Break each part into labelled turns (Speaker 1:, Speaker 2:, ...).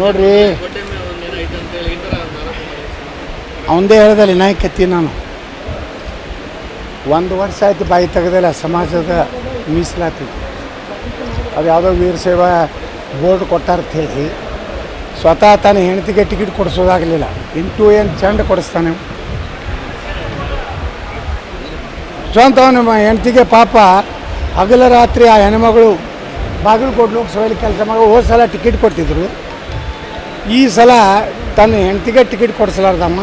Speaker 1: ನೋಡ್ರಿ. ಅವಂದೇ ಹೇಳ್ದಲ್ಲಿ ನಾಯಕತ್ತಿ ನಾನು. ಒಂದು ವರ್ಷ ಆಯ್ತು ಬಾಯಿ ತೆಗೆದಲ್ಲ, ಸಮಾಜದ ಮೀಸಲಾತಿ. ಅದು ಯಾವುದೋ ವೀರ ಸೇವಾ ಬೋರ್ಡ್ ಕೊಟ್ಟಾರ ಅಂತ ಹೇಳಿ. ಸ್ವತಃ ತನ್ನ ಹೆಂಡತಿಗೆ ಟಿಕೆಟ್ ಕೊಡಿಸೋದಾಗಲಿಲ್ಲ. ಇಂಟು ಏನು ಚಂಡ ಕೊಡಿಸ್ತಾನೆ. ಸ್ವಂತ ನಮ್ಮ ಹೆಂಡತಿಗೆ ಪಾಪ. ಹಗಲ ರಾತ್ರಿ ಆ ಹೆಣ್ಮಗಳು ಬಾಗಲಕೋಟೆ ಲೋಕಸಭೆಯಲ್ಲಿ ಕೆಲಸ ಮಾಡೋ ಹೋದ ಸಲ ಟಿಕೆಟ್ ಕೊಟ್ಟಿದ್ರು. ಈ ಸಲ ತನ್ನ ಹೆಂಡತಿಗೆ ಟಿಕೆಟ್ ಕೊಡಿಸಲಾರ್ದಮ್ಮ.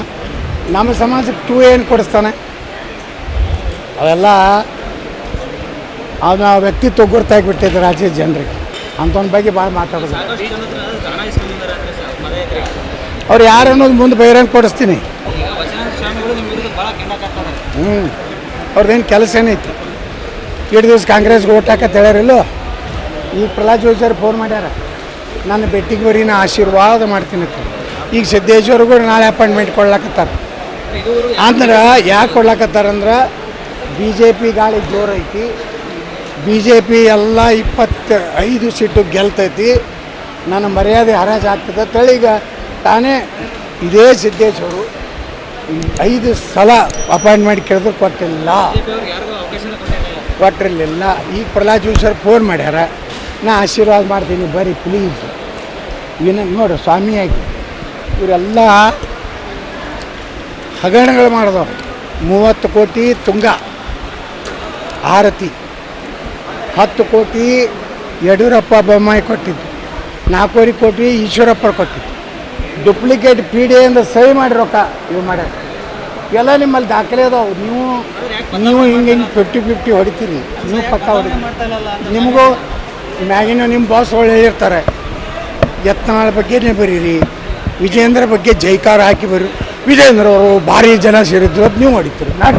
Speaker 1: ನಮ್ಮ ಸಮಾಜಕ್ಕೆ ಟೂ ಏನು ಕೊಡಿಸ್ತಾನೆ. ಅವೆಲ್ಲ ಅವನ ವ್ಯಕ್ತಿ ಗುರುತಾಗಿಬಿಟ್ಟಿದೆ ರಾಜ್ಯದ ಜನರಿಗೆ. ಅಂಥವನ ಬಗ್ಗೆ ಭಾಳ ಮಾತಾಡೋದು. ಅವ್ರು ಯಾರು ಅನ್ನೋದು ಮುಂದೆ ಬಹಿರಂಗ ಕೊಡಿಸ್ತೀನಿ ಹ್ಞೂ ಅವ್ರದ್ದೇನು ಕೆಲಸ ಏನೈತಿ? ಎರಡು ದಿವಸ ಕಾಂಗ್ರೆಸ್ಗೆ ಓಟ್ ಹಾಕತ್ತೆ ಹೇಳ್ಯಾರಿಲ್ಲೋ ಈಗ ಪ್ರಹ್ಲಾದ್ ಜೋಶಿ ಫೋನ್ ಮಾಡ್ಯಾರ. ನನ್ನ ಬೆಟ್ಟಿಗೆ ಬರೀ ನಾ ಆಶೀರ್ವಾದ ಮಾಡ್ತೀನಿ ಈಗ ಸಿದ್ದೇಶ್ವರ್ಗೂ ನಾಳೆ ಅಪಾಯಿಂಟ್ಮೆಂಟ್ ಕೊಡ್ಲಾಕತ್ತಾರ. ಅಂದ್ರೆ ಯಾಕೆ ಕೊಡ್ಲಾಕತ್ತಾರಂದ್ರೆ ಬಿ ಜೆ ಪಿ ಗಾಳಿ ಜೋರೈತಿ ಬಿ ಜೆ ಪಿ ಎಲ್ಲ ಇಪ್ಪತ್ತ ಐದು ಸೀಟು ಗೆಲ್ತೈತಿ. ನನ್ನ ಮರ್ಯಾದೆ ಹರಾಜು ಆಗ್ತದೆ. ತಳಿಗ ತಾನೇ ಇದೇ ಸಿದ್ದೇಶ್ವರು ಐದು ಸಲ ಅಪಾಯಿಂಟ್ಮೆಂಟ್ ಕೇಳಿದ್ರು ಕೊಟ್ಟಿಲ್ಲ.
Speaker 2: ಕೊಟ್ಟಿರಲಿಲ್ಲ.
Speaker 1: ಈಗ ಪ್ರಹ್ಲಾದ್ ಜೋಶಿ ಫೋನ್ ಮಾಡ್ಯಾರ. ನಾ ಆಶೀರ್ವಾದ ಮಾಡ್ತೀನಿ. ಬರ್ರಿ ಪ್ಲೀಸ್ ವಿನ ನೋಡ್ರಿ ಸ್ವಾಮಿಯಾಗಿ. ಇವರೆಲ್ಲ ಹಗರಣಗಳು ಮಾಡಿದವ್ರು. ಮೂವತ್ತು ಕೋಟಿ ತುಂಗ, ಆರತಿ. ಹತ್ತು ಕೋಟಿ ಯಡಿಯೂರಪ್ಪ ಬೊಮ್ಮಾಯಿ ಕೊಟ್ಟಿದ್ದು. ನಾಲ್ಕೂವರೆ ಕೋಟಿ ಈಶ್ವರಪ್ಪ ಕೊಟ್ಟಿದ್ದು. ಡುಪ್ಲಿಕೇಟ್ ಪಿ ಡಿ ಎಂದ ಸಹಿ ಮಾಡಿ ರೊಕ್ಕ ಇವು ಮಾಡ್ಯಾರ. ಎಲ್ಲ ನಿಮ್ಮಲ್ಲಿ ದಾಖಲೆ ಅದಾವೆ. ನೀವು ನೀವು ಹಿಂಗೆ ಹಿಂಗೆ ಫಿಫ್ಟಿ ಫಿಫ್ಟಿ ಹೊಡಿತೀರಿ. ನೀವು ಪಕ್ಕ ಹೊಡಿತೀರಿ. ನಿಮಗೂ ಮ್ಯಾಗಿನ ನಿಮ್ಮ ಬಾಸ್ಗಳು ಹೇಳಿರ್ತಾರೆ ಯತ್ನಾಳ್ ಬಗ್ಗೆನೇ ಬರೀರಿ. ವಿಜೇಂದ್ರ ಬಗ್ಗೆ ಜೈಕಾರ ಹಾಕಿ ಬರೀ. ವಿಜೇಂದ್ರ ಅವರು ಭಾರಿ ಜನ ಸೇರಿದ್ರು. ಅದು ನೀವು ಮಾಡಿದ್ದೀರಿ. ನಾ